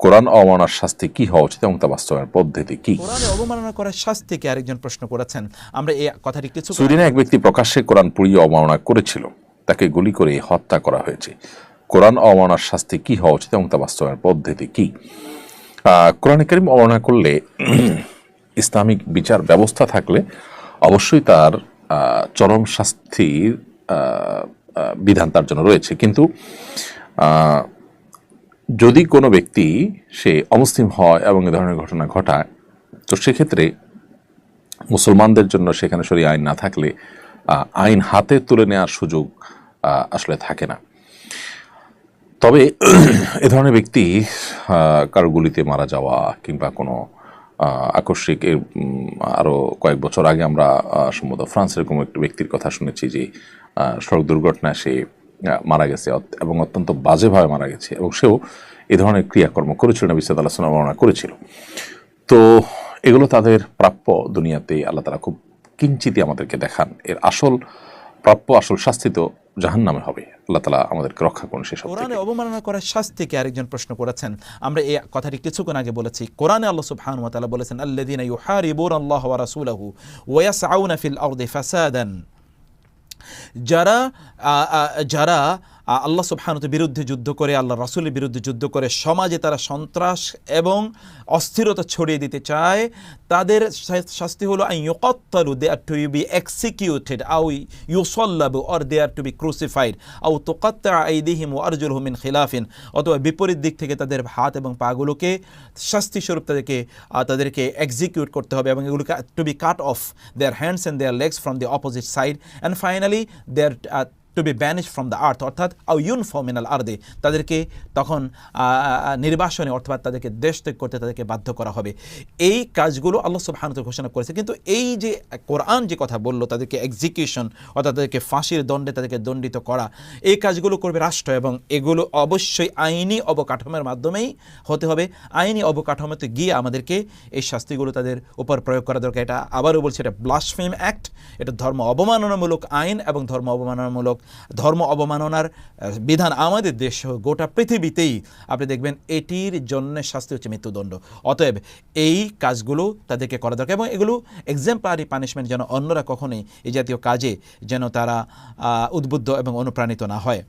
কোরআন অমানার শাস্তি কি হওয়া উচিত এবং তা বাস্তবায়নের পদ্ধতি কি? কোরআনে অবমাননা করার শাস্তি শাস্তিকে আরেকজন প্রশ্ন করেছেন? আমরা এই কথাটি কিছু সুইডেনে এক ব্যক্তি প্রকাশ্যে কোরআন পুড়িয়ে অবমাননা করেছিল। তাকে গুলি করে হত্যা করা হয়েছে। কোরআন অবমাননার শাস্তি কি হওয়া উচিত এবং তা বাস্তবায়নের পদ্ধতি কি? কোরআন করিম অবমাননা করলে ইসলামিক বিচার ব্যবস্থা থাকলে অবশ্যই তার চরম শাস্তির বিধান তার জন্য রয়েছে। কিন্তু আহ, যদি কোনো ব্যক্তি সে অমুসলিম হয় এবং এ ধরনের ঘটনা ঘটায় তো সেক্ষেত্রে মুসলমানদের জন্য সেখানে সরি আইন না থাকলে আইন হাতে তুলে নেওয়ার সুযোগ আসলে থাকে না। তবে এ ধরনের ব্যক্তি কারও গুলিতে মারা যাওয়া কিংবা কোনো আকস্মিক এর উম, আরও কয়েক বছর আগে আমরা সম্ভবত ফ্রান্সের কোনো একটি ব্যক্তির কথা শুনেছি যে সড়ক দুর্ঘটনায় সে মারা গেছে এবং অত্যন্ত বাজেভাবে মারা গেছে এবং সেও এ ধরনের ক্রিয়াকর্ম করেছিল নবী সাদ আল্লাহ সাল্লাম বর্ণনা করেছিল। তো এগুলো তাদের প্রাপ্য দুনিয়াতে আল্লাহ তালা খুব কিঞ্চিতই আমাদেরকে দেখান। এর আসল প্রাপ্য আসল শাস্তি তো জাহান নামে হবে। আল্লাহ তালা আমাদেরকে রক্ষা করুন সেসব কোরআনে অবমাননা করার শাস্তিকে আরেকজন প্রশ্ন করেছেন? আমরা এই কথাটি কিছুক্ষণ আগে বলেছি। কোরআনে আল্লাহ সুবহানাহু ওয়া তাআলা বলেছেন আল্লাযীনা ইউহারিবুনা আল্লাহ ওয়া রাসূলাহু ওয়া ইয়াসআউনা ফিল আরদি ফাসাদান। যারা যারা আল্লাহ সুবহানুর বিরুদ্ধে যুদ্ধ করে, আল্লাহ রাসূলের বিরুদ্ধে যুদ্ধ করে, সমাজে তারা সন্ত্রাস এবং অস্থিরতা ছড়িয়ে দিতে চায়। তাদের শাস্তি হলো আই ইউকাত্তালু, they are to be executed আউ ইউসাল্লাবু, or they are to be crucified আউ তুকাত্তা আইদিহিম ও আরজুলহুম মিন খিলাফিন, অথবা বিপরীত দিক থেকে তাদের হাত এবং পাগুলোকে, শাস্তিস্বরূপ তাদেরকে তাদেরকে এক্সিকিউট করতে হবে এবং এগুলোকে to be cut off their hands and their legs from the opposite side and finally they're to be banish from the earth অর্থাৎ আউ ইউনফর্মিনাল আর্দে, তাদেরকে তখন নির্বাসনে অর্থাৎ তাদেরকে দেশ ত্যাগ করতে তাদেরকে বাধ্য করা হবে। এই কাজগুলো আল্লাহ সুবহানাহু ওয়া ঘোষণা করেছে। কিন্তু এই যে কোরআন যে কথা বলল, তাদেরকে এক্সিকিউশন অর্থাৎ তাদেরকে ফাঁসির দণ্ডে তাদেরকে দণ্ডিত করা, এই কাজগুলো করবে রাষ্ট্র এবং এগুলো অবশ্যই আইনি অবকাঠামোর মাধ্যমেই হতে হবে। আইনি অবকাঠামোতে গিয়ে আমাদেরকে এই শাস্তিগুলো তাদের উপর প্রয়োগ করা দরকার। এটা আবারও বলছি, এটা ব্লাসফেম অ্যাক্ট এটা ধর্ম অবমাননামূলক আইন এবং ধর্ম অবমাননামূলক ধর্ম অবমাননার বিধান আমাদের দেশ গোটা পৃথিবীতেই আপনি দেখবেন এটির জন্য শাস্তি হচ্ছে মৃত্যুদণ্ড। অতএব এই কাজগুলো তাদেরকে করা দরকার এবং এগুলো এক্সাম্পলারি পানিশমেন্ট যেন অন্যরা কখনোই এই জাতীয় কাজে যেন তারা উদ্বুদ্ধ এবং অনুপ্রাণিত না হয়।